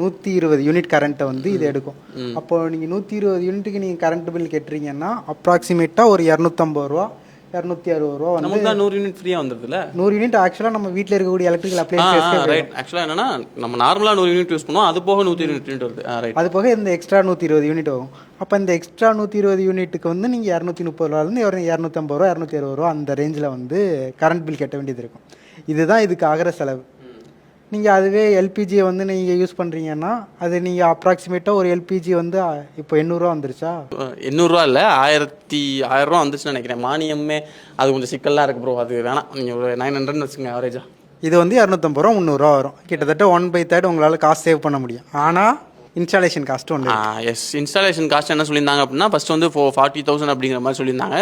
நூற்றி இருபது யூனிட் கரண்ட்டை வந்து இது எடுக்கும். அப்போ நீங்கள் நூற்றி இருபது யூனிட்டுக்கு நீங்கள் கரண்ட் பில் கேட்டுறீங்கன்னா அப்ராக்சிமேட்டாக ஒரு இரநூத்தம்பது ரூபா இரநூத்தி அறுபது ரூபா வந்து நமக்கு தான் நூறு யூனிட் ஃப்ரீயா வந்துருதுல நூறு யூனிட் ஆக்சுவலாக நம்ம வீட்டில் இருக்கக்கூடிய எலக்ட்ரிக்கல் ஆ அப்ளைன்சஸ்க்கே ரைட் ஆக்சுவலாக என்னன்னா நம்ம நார்மலாக நூறு யூனிட் யூஸ் பண்ணுவோம் அது போக நூற்றி இருபது யூனிட் வருது. ரைட் அது போக இந்த எக்ஸ்ட்ரா நூற்றி இருபது யூனிட் ஆகும் அப்போ இந்த எக்ஸ்ட்ரா நூற்றி இருபது யூனிட்டுக்கு வந்து நீங்கள் இரநூத்தி முப்பது ரூபாலேருந்து ஒரு இரநூத்தம்பது ரூபா இரநூத்தி அறுபது ரூபா அந்த ரேஞ்சில் வந்து கரண்ட் பில் கட்ட வேண்டியது இருக்கும். இதுதான் இதுக்கு ஆகிற செலவு. நீங்கள் அதுவே எல்பிஜியை வந்து நீங்கள் யூஸ் பண்ணுறீங்கன்னா அது நீங்கள் அப்ராக்சிமேட்டாக ஒரு எல்பிஜி வந்து இப்போ எண்ணூறுரூவா வந்துருச்சா? எண்ணூறுரூவா இல்லை ஆயிரத்தி ஆயிரம் ரூபா வந்துச்சுன்னு நினைக்கிறேன். மானியமே அது கொஞ்சம் சிக்கல்லாம் இருக்கு ப்ரோ அது வேணாம். நீங்கள் ஒரு நைன் ஹண்ட்ரட்னு வச்சுங்க ஆவரேஜா இது வந்து இரநூத்தம்பது ரூபா முந்நூறுரூவா வரும். கிட்டத்தட்ட ஒன் பை தேர்ட் உங்களால் காசு சேவ் பண்ண முடியும். ஆனால் இன்ஸ்டாலேஷன் காஸ்ட் ஒன்று எஸ் இன்ஸ்டாலேஷன் காஸ்ட் என்ன சொல்லியிருந்தாங்க அப்படின்னா ஃபஸ்ட் வந்து ஃபோ ஃபார்ட்டி தௌசண்ட் அப்படிங்கிற மாதிரி சொல்லியிருந்தாங்க.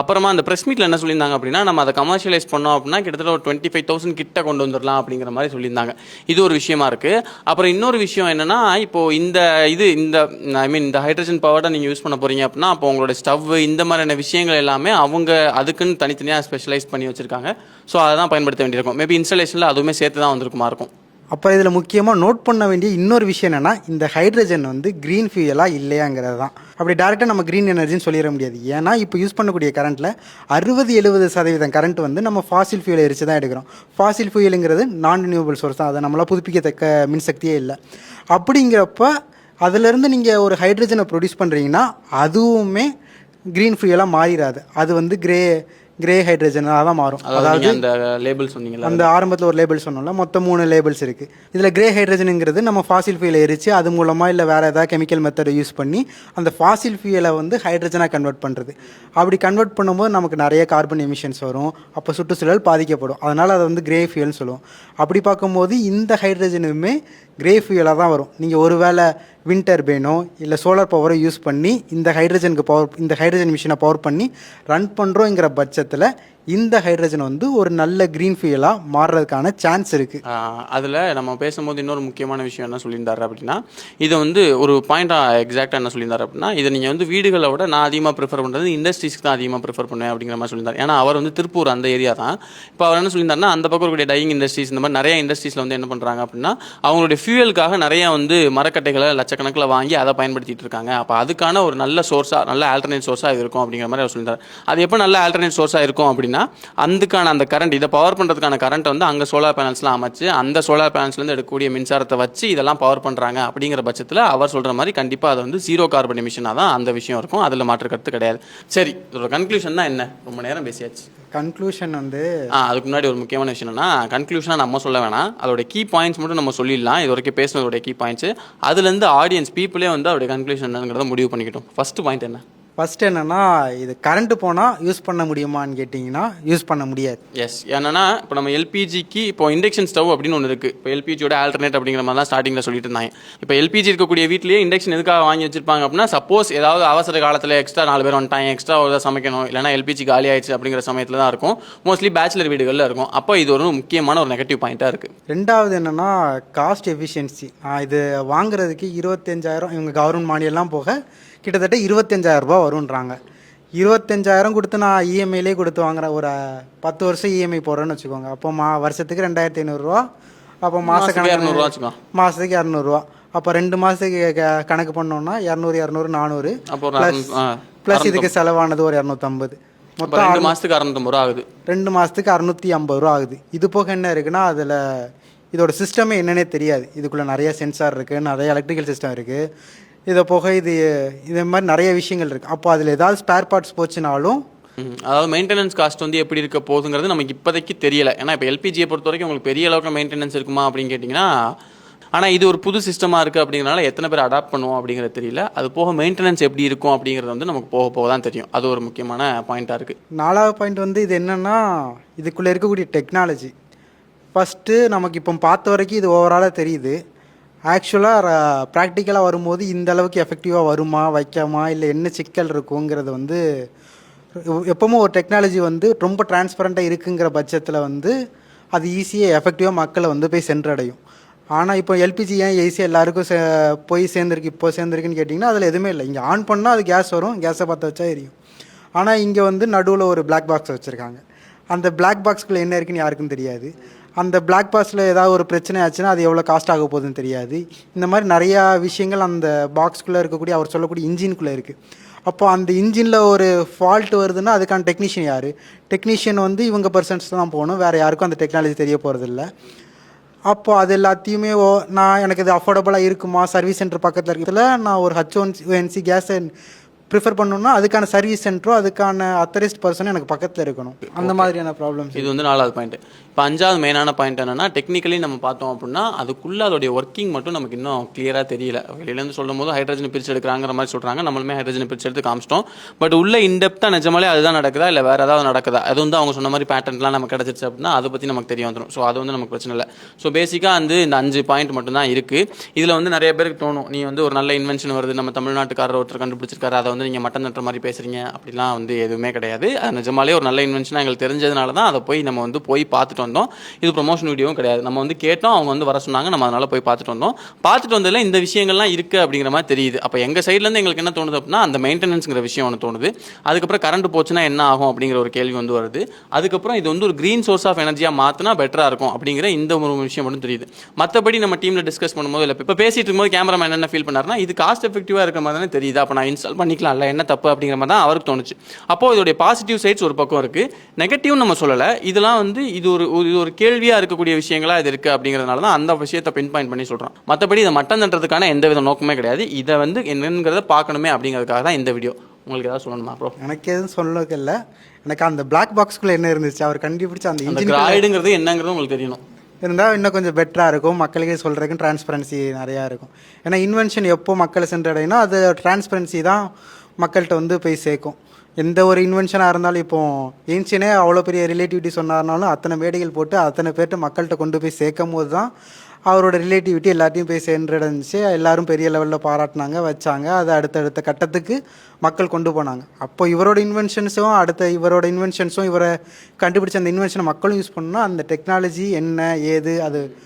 அப்புறமா அந்த ப்ரெஸ் மீட்டில் என்ன சொல்லியிருந்தாங்க அப்படின்னா நம்ம அதை கமர்ஷியலைஸ் பண்ணோம் அப்படின்னா கிட்டத்தட்ட ஒரு டுவெண்ட்டி ஃபைவ் தௌசண்ட் கிட்ட கொண்டு வந்துடலாம் அப்படிங்கிற மாதிரி சொல்லியிருந்தாங்க. இது ஒரு விஷயமா இருக்குது அப்புறம் இன்னொரு விஷயம் என்னென்னா இப்போ இந்த இது இந்த ஐ மீன் இந்த ஹைட்ரஜன் பவர்டை நீங்கள் யூஸ் பண்ண போறீங்க அப்படின்னா அப்போ உங்களோட ஸ்டவ் இந்த மாதிரியான விஷயங்கள் எல்லாமே அவங்க அதுக்குன்னு தனித்தனியாக ஸ்பெஷலைஸ் பண்ணி வச்சுருக்காங்க. ஸோ அதை தான் பயன்படுத்த வேண்டியிருக்கும். மேபி இன்ஸ்டாலேஷனில் அதுவுமே சேர்த்து தான் வந்திருக்குமா இருக்கும். அப்புறம் இதில் முக்கியமாக நோட் பண்ண வேண்டிய இன்னொரு விஷயம் என்னென்னா இந்த ஹைட்ரஜன் வந்து க்ரீன் ஃபியூயலாக இல்லையாங்கிறது தான். அப்படி டேரெக்டாக நம்ம க்ரீன் எனர்ஜின்னு சொல்லிட முடியாது. ஏன்னா இப்போ யூஸ் பண்ணக்கூடிய கரண்ட்டில் அறுபது எழுபது சதவீதம் கரண்ட் வந்து நம்ம ஃபாசில் ஃபியூலை எரிச்சு தான் எடுக்கிறோம். ஃபாசில் ஃபியூலுங்கிறது நான் ரினியூவபிள் சோர்ஸ் தான். அதை நம்மளால் புதுப்பிக்கத்தக்க மின்சக்தியே இல்லை. அப்படிங்கிறப்ப அதுலேருந்து நீங்கள் ஒரு ஹைட்ரஜனை ப்ரொடியூஸ் பண்ணுறீங்கன்னா அதுவுமே க்ரீன் ஃபியூயலாக மாறிடாது அது வந்து கிரே கிரே ஹைட்ரஜனாக தான் மாறும். அதாவது அந்த லேபிள் சொன்னீங்களா அந்த ஆரம்பத்தில் ஒரு லேபிள் சொன்னோம்ல மொத்தம் மூணு லேபிள்ஸ் இருக்குது இதில் கிரே ஹைட்ரஜனுங்கிறது நம்ம ஃபாசில் ஃபியூலை எரிச்சு அது மூலமாக இல்லை வேறு ஏதாவது கெமிக்கல் மெத்தடை யூஸ் பண்ணி அந்த ஃபாசில் ஃபியூலை வந்து ஹைட்ரஜனாக கன்வெர்ட் பண்ணுறது அப்படி கன்வெர்ட் பண்ணும்போது நமக்கு நிறைய கார்பன் எமிஷன்ஸ் வரும். அப்போ சுற்றுச்சூழல் பாதிக்கப்படும். அதனால் அதை வந்து கிரே ஃபியூல்னு சொல்லுவோம். அப்படி பார்க்கும்போது இந்த ஹைட்ரஜனுமே கிரே ஃபியூலாக தான் வரும். நீங்கள் ஒருவேளை விண்ட் டர்பைனோ இல்லை சோலார் பவரோ யூஸ் பண்ணி இந்த ஹைட்ரஜனுக்கு பவர் இந்த ஹைட்ரஜன் மிஷினை பவர் பண்ணி ரன் பண்ணுறோங்கிற பட்சத்தில் இந்த ஹைட்ரஜன் வந்து ஒரு நல்ல க்ரீன் ஃபியூலாக மாறுறதுக்கான சான்ஸ் இருக்குது அதில் நம்ம பேசும்போது இன்னொரு முக்கியமான விஷயம் என்ன சொல்லியிருந்தாரு அப்படின்னா இதை வந்து ஒரு பாயிண்டாக எக்ஸாக்டாக என்ன சொல்லியிருந்தாரு அப்படின்னா இதை நீங்கள் வந்து வீடுகளை விட நான் அதிகமாக ப்ரிஃபர் பண்ணுறது இண்டஸ்ட்ரீஸ்க்கு தான் அதிகமாக ப்ரிஃபர் பண்ணுவேன் அப்படிங்கிற மாதிரி சொல்லியிருந்தார். ஏன்னா அவர் வந்து திருப்பூர் அந்த ஏரியா தான். இப்போ அவர் என்ன சொல்லியிருந்தாருன்னா அந்த பக்கம் இருக்கக்கூடிய டையிங் இண்டஸ்ட்ரீஸ் இந்த மாதிரி நிறைய இண்டஸ்ட்ரீஸில் வந்து என்ன பண்ணுறாங்க அப்படின்னா அவங்களுடைய ஃபியூயலுக்காக நிறையா வந்து மரக்கட்டைகளை லட்சக்கணக்கில் வாங்கி அதை பயன்படுத்திட்டு இருக்காங்க. அப்போ அதுக்கான ஒரு நல்ல சோர்ஸாக நல்ல ஆல்டர்னேட் சோர்ஸாக இருக்கும் அப்படிங்கிற மாதிரி அவர் சொல்லியிருந்தார். அது எப்போ நல்ல ஆல்டர்னேட் சோர்ஸாக இருக்கும் அப்படின்னு அதுக்கான அந்த கரண்ட் இதை பவர் பண்ணுறதுக்கான கரண்ட் வந்து அங்கே சோலார் பேனல்ஸ்லாம் அமைச்சு அந்த சோலார் பேனல்ஸ்லேருந்து எடுக்கக்கூடிய மின்சாரத்தை வச்சு இதெல்லாம் பவர் பண்ணுறாங்க அப்படிங்கிற பட்சத்தில் அவர் சொல்கிற மாதிரி கண்டிப்பாக அது வந்து ஜீரோ கார்பன் எமிஷனாக தான் அந்த விஷயம் இருக்கும். அதில் மாற்று கருத்து கிடையாது. சரி இதோட கன்க்ளூஷன் தான் என்ன? ரொம்ப நேரம் பேசியாச்சு. கன்க்ளூஷன் வந்து அதுக்கு முன்னாடி ஒரு முக்கியமான விஷயம் என்னன்னா கன்க்ளூஷனாக நம்ம சொல்ல வேணாம். அதோட கீ பாயிண்ட்ஸ் மட்டும் நம்ம சொல்லிடலாம். இது வரைக்கும் பேசினதோட கீ பாயிண்ட்ஸ் அதுலேருந்து ஆடியன்ஸ் பீப்புளே வந்து அதோட கன்க்ளூஷன் என்னங்கிறத முடிவு பண்ணிக்கிட்டோம். ஃபர்ஸ்ட் பாயிண்ட் என்ன? ஃபர்ஸ்ட் என்னன்னா இது கரண்ட் போனால் யூஸ் பண்ண முடியுமான்னு கேட்டிங்கன்னா யூஸ் பண்ண முடியாது. எஸ் என்னன்னா இப்போ நம்ம எல்பிஜிக்கு இப்போ இண்டக்ஷன் ஸ்டவ் அப்படின்னு ஒன்று இருக்குது இப்போ எல்பிஜியோட ஆல்டர்னேட் அப்படிங்கிற மாதிரி தான் ஸ்டார்டிங்கில் சொல்லிட்டு இருந்தாங்க. இப்போ எல்பிஜி இருக்கக்கூடிய வீட்லேயே இண்டக்ஷன் எதுக்காக வாங்கி வச்சிருப்பாங்க அப்படின்னா சப்போஸ் ஏதாவது அவசர காலத்தில் எக்ஸ்ட்ரா நாலு பேர் வந்துட்டாங்க எக்ஸ்ட்ரா ஒரு சமைக்கணும் இல்லைனா எல்பிஜி காலி ஆயிடுச்சு அப்படிங்கிற சமயத்தில் தான் இருக்கும். மோஸ்ட்லி பேச்சுலர் வீடுகளில் இருக்கும். அப்போ இது ஒரு முக்கியமான ஒரு நெகட்டிவ் பாயிண்ட்டாக இருக்குது ரெண்டாவது என்னன்னா காஸ்ட் எஃபிஷியன்சி இது வாங்குறதுக்கு இருபத்தஞ்சாயிரம் இவங்க கவர்மெண்ட் மானியெல்லாம் போக கிட்டத்தட்ட இருபத்தஞ்சாயிரம் ரூபாய் வரும்ன்றாங்க. இருபத்தஞ்சாயிரம் கொடுத்து நான் இஎம்ஐலே கொடுத்து வாங்குறேன். ஒரு பத்து வருஷம் இஎம்ஐ போடுறேன்னு வச்சுக்கோங்க. அப்போ மா வருஷத்துக்கு ரெண்டாயிரத்தி ஐநூறுரூவா அப்போ மாத வச்சுக்கோ. மாதத்துக்கு இரநூறுவா. அப்போ ரெண்டு மாதத்துக்கு கணக்கு பண்ணோம்னா இரநூறு இரநூறு நானூறு. ப்ளஸ் ப்ளஸ் இதுக்கு செலவானது ஒரு இரநூத்தம்பது. மொத்தம் ரெண்டு மாதத்துக்கு அறுநூத்தம்பது ரூபா ஆகுது. ரெண்டு மாதத்துக்கு அறுநூற்றி ஐம்பது ரூபா ஆகுது. இது போக என்ன இருக்குன்னா அதில் இதோட சிஸ்டமே என்னன்னே தெரியாது. இதுக்குள்ளே நிறைய சென்சார் இருக்குது நிறைய எலக்ட்ரிக்கல் சிஸ்டம் இருக்குது இதை போக இது இதே மாதிரி நிறைய விஷயங்கள் இருக்குது அப்போ அதில் ஏதாவது ஸ்பேர் பார்ட்ஸ் போச்சுனாலும் அதாவது மெயின்டெனன்ஸ் காஸ்ட் வந்து எப்படி இருக்க போகுதுங்கிறது நமக்கு இப்போதைக்கு தெரியல. ஏன்னா இப்போ எல்பிஜியை பொறுத்த வரைக்கும் உங்களுக்கு பெரிய அளவுக்கு மெயின்டெனன்ஸ் இருக்குமா அப்படின்னு கேட்டிங்கன்னா ஆனால் இது ஒரு புது சிஸ்டமாக இருக்குது அப்படிங்கிறனால எத்தனை பேர் அடாப்ட் பண்ணுவோம் அப்படிங்கிறது தெரியல. அது போக மெயின்டெனன்ஸ் எப்படி இருக்கும் அப்படிங்கிறது வந்து நமக்கு போக போக தான் தெரியும். அது ஒரு முக்கியமான பாயிண்ட்டாக இருக்குது நாலாவது பாயிண்ட் வந்து இது என்னென்னா இதுக்குள்ளே இருக்கக்கூடிய டெக்னாலஜி ஃபஸ்ட்டு நமக்கு இப்போ பார்த்த வரைக்கும் இது ஓவராலாக தெரியுது. ஆக்சுவலாக ப்ராக்டிக்கலாக வரும்போது இந்த அளவுக்கு எஃபெக்டிவாக வருமா வைக்காமா இல்லை என்ன சிக்கல் இருக்குங்கிறது வந்து எப்போவுமே ஒரு டெக்னாலஜி வந்து ரொம்ப டிரான்ஸ்பரண்ட்டாக இருக்குங்கிற பட்சத்தில் வந்து அது ஈஸியாக எஃபெக்டிவாக மக்களை வந்து போய் சென்றடையும். ஆனால் இப்போ எல்பிஜி ஏன் ஈஸியாக எல்லாருக்கும் சே போய் சேர்ந்துருக்கு இப்போ சேர்ந்துருக்குன்னு கேட்டிங்கன்னா அதில் எதுவுமே இல்லை. இங்கே ஆன் பண்ணால் அது கேஸ் வரும் கேஸை பார்த்து வச்சா எரியும். ஆனால் இங்கே வந்து நடுவில் ஒரு பிளாக் பாக்ஸ் வச்சுருக்காங்க. அந்த பிளாக் பாக்ஸ்குள்ளே என்ன இருக்குன்னு யாருக்கும் தெரியாது. அந்த பிளாக் பாக்ஸில் ஏதாவது ஒரு பிரச்சனை ஆச்சுன்னா அது எவ்வளோ காஸ்ட் ஆக போகுதுன்னு தெரியாது. இந்த மாதிரி நிறையா விஷயங்கள் அந்த பாக்ஸ்குள்ளே இருக்கக்கூடிய அவர் சொல்லக்கூடிய இன்ஜின்குள்ளே இருக்குது அப்போ அந்த இன்ஜினில் ஒரு ஃபால்ட் வருதுன்னா அதுக்கான டெக்னீஷியன் யார்? டெக்னீஷியன் வந்து இவங்க பர்சன்ஸ் தான் போகணும். வேறு யாருக்கும் அந்த டெக்னாலஜி தெரிய போகிறதில்ல அப்போது அது எல்லாத்தையுமே ஓ நான் எனக்கு இது அஃபோர்டபுளாக இருக்குமா? சர்வீஸ் சென்டர் பக்கத்தில் இருக்கிறதுல நான் ஒரு H one NC gas prefer பண்ணணும்னா அதுக்கான சர்வீஸ் சென்டரோ அதுக்கான அத்தரைஸ்ட் பர்சனும் எனக்கு பக்கத்தில் இருக்கணும். அந்த மாதிரியான ப்ராப்ளம்ஸ் இது வந்து நாலாவது பாயிண்ட் இப்போ அஞ்சாவது மெயினான பாயிண்ட் என்னன்னா டெக்னிக்கலி நம்ம பார்த்தோம் அப்படின்னா அதுக்குள்ள அதோடைய ஒர்க்கிங் மட்டும் நமக்கு இன்னும் கிளியராக தெரியல. வெளியிலேருந்து சொல்லும் போது ஹைட்ரஜன் பிரிச்சு எடுக்கிறாங்கிற மாதிரி சொல்கிறாங்க நம்மளுமே ஹைட்ரஜன் பிரிச்சு எடுத்து காமிச்சிட்டோம். பட் உள்ள இன்டெப்த்தாக நிஜமாலே அதுதான் நடக்குதா? இல்லை வேறு ஏதாவது நடக்குதா? அது வந்து அவங்க சொன்ன மாதிரி பேட்டர்ன்லாம் நமக்கு கிடச்சிருச்சு அப்படின்னா அதை பற்றி நமக்கு தெரிய வந்துடும் ஸோ அது வந்து நமக்கு பிரச்சனை இல்லை. ஸோ பேசிக்காக வந்து இந்த அஞ்சு பாயிண்ட் மட்டும் தான் இருக்குது இதில் வந்து நிறைய பேருக்கு தோணும். நீ வந்து ஒரு நல்ல இன்வென்ஷன் வருது. நம்ம தமிழ்நாட்டுக்காரர் ஒருத்தர் கண்டுபிடிச்சிருக்காரு. அதை வந்து நீங்கள் மட்டன் தட்டுற மாதிரி பேசுகிறீங்க அப்படிலாம் வந்து எதுவுமே கிடையாது. அது நிஜமாலே ஒரு நல்ல இன்வென்ஷனாக எங்களுக்கு தெரிஞ்சதுனால தான் அதை போய் நம்ம வந்து போய் பார்த்துட்டு வந்தோம். இது ப்ரொமோஷன் வீடியோவும் கிடையாது. நம்ம வந்து கேட்டோம் அவங்க வந்து வர சொன்னாங்க நம்ம அதனால் போய் பார்த்துட்டு வந்தோம். பார்த்துட்டு வந்ததில் இந்த விஷயங்கள்லாம் இருக்குது அப்படிங்கிற மாதிரி தெரியுது. அப்போ எங்கள் சைட்லேருந்து எங்களுக்கு என்ன தோணுது அப்படின்னா அந்த மெயின்டெனன்ஸுங்கிற விஷயம் ஒன்று தோணுது. அதுக்கப்புறம் கரண்ட் போச்சுன்னா என்ன ஆகும் அப்படிங்கிற ஒரு கேள்வி வந்து வருது. அதுக்கப்புறம் இது வந்து ஒரு க்ரீன் சோர்ஸ் ஆஃப் எனர்ஜியாக மாற்றினா பெட்டராக இருக்கும் அப்படிங்கிற இந்த ஒரு விஷயம் மட்டும் தெரியுது. மற்றபடி நம்ம டீமில் டிஸ்கஸ் பண்ணும்போது இல்லை இப்போ பேசிட்டு இருக்கும்போது கேமராமேன் என்ன ஃபீல் பண்ணாருன்னா இது காஸ்ட் எஃபெக்டிவாக இருக்கிற மாதிரி தானே தெரியுது. அப்போ நான் இன்ஸ்டால் பண்ணிக்கலாம்ல என்ன தப்பு அப்படிங்கிற மாதிரி தான் அவருக்கு தோணுச்சு. அப்போ இதோடைய பாசிட்டிவ் சைட்ஸ் ஒரு பக்கம் இருக்குது நெகட்டிவ் நம்ம சொல்லலை. இதெல்லாம் வந்து இது ஒரு இது ஒரு கேள்வியாக இருக்கக்கூடிய விஷயங்களா இது இருக்குது அப்படிங்கிறதுனால தான் அந்த விஷயத்தை பின் பாயிண்ட் பண்ணி சொல்கிறோம் மற்றபடி இதை மட்டம் தட்டுறதுக்கான எந்த வித நோக்கமே கிடையாது. இதை வந்து என்னங்கிறத பார்க்கணுமே அப்படிங்கிறதுக்காக தான் இந்த வீடியோ உங்களுக்கு ஏதாவது சொல்லணுமா ப்ரோ எனக்கு எதுவும் சொல்லக்கு இல்லை எனக்கு அந்த பிளாக் பாக்ஸ்குள்ளே என்ன இருந்துச்சு? அவர் கண்டுபிடிச்ச அந்த கிராய்டுங்கிறது என்னங்கிறது உங்களுக்கு தெரியணும். இருந்தால் இன்னும் கொஞ்சம் பெட்டராக இருக்கும். மக்களுக்கே சொல்கிறதுக்கு டிரான்ஸ்பரன்சி நிறையா இருக்கும். ஏன்னா இன்வென்ஷன் எப்போ மக்களை சென்றடையினா அது டிரான்ஸ்பரன்சி தான் மக்கள்கிட்ட வந்து போய் சேர்க்கும். எந்த ஒரு இன்வென்ஷனாக இருந்தாலும் இப்போ ஏன்ஷியனே அவ்வளோ பெரிய ரிலேட்டிவிட்டி சொன்னார்னாலும் அத்தனை மேடைகள் போட்டு அத்தனை பேர்ட்ட மக்கள்கிட்ட கொண்டு போய் சேர்க்கும் போது தான் அவரோட ரிலேட்டிவிட்டி எல்லாத்தையும் போய் சென்றடைஞ்சி எல்லாரும் பெரிய லெவலில் பாராட்டினாங்க வச்சாங்க. அதை அடுத்தடுத்த கட்டத்துக்கு மக்கள் கொண்டு போனாங்க. அப்போ இவரோட இன்வென்ஷன்ஸும் அடுத்த இவரோட இன்வென்ஷன்ஸும் இவரை கண்டுபிடிச்ச அந்த இன்வென்ஷனை மக்களும் யூஸ் பண்ணால் அந்த டெக்னாலஜி என்ன ஏது அது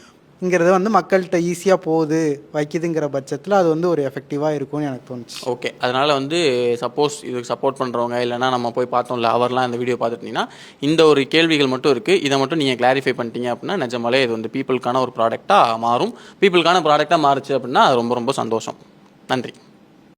ங்கிறது வந்து மக்கள்கிட்ட ஈஸியாக போகுது வைக்குதுங்கிற பட்சத்தில் அது வந்து ஒரு எஃபெக்டிவாக இருக்கும்னு எனக்கு தோணுச்சு. ஓகே அதனால் வந்து சப்போஸ் இதுக்கு சப்போர்ட் பண்ணுறவங்க இல்லைனா நம்ம போய் பார்த்தோம்ல அவர்லாம் இந்த வீடியோ பார்த்துட்டீங்கன்னா இந்த ஒரு கேள்விகள் மட்டும் இருக்குது இதை மட்டும் நீங்கள் கிளாரிஃபை பண்ணிட்டீங்க அப்படின்னா நிஜமாலே இது வந்து பீப்புளுக்கான ஒரு ப்ராடக்டாக மாறும். பீப்புளுக்கான ப்ராடக்டாக மாறுச்சு அப்படின்னா அது ரொம்ப ரொம்ப சந்தோஷம். நன்றி.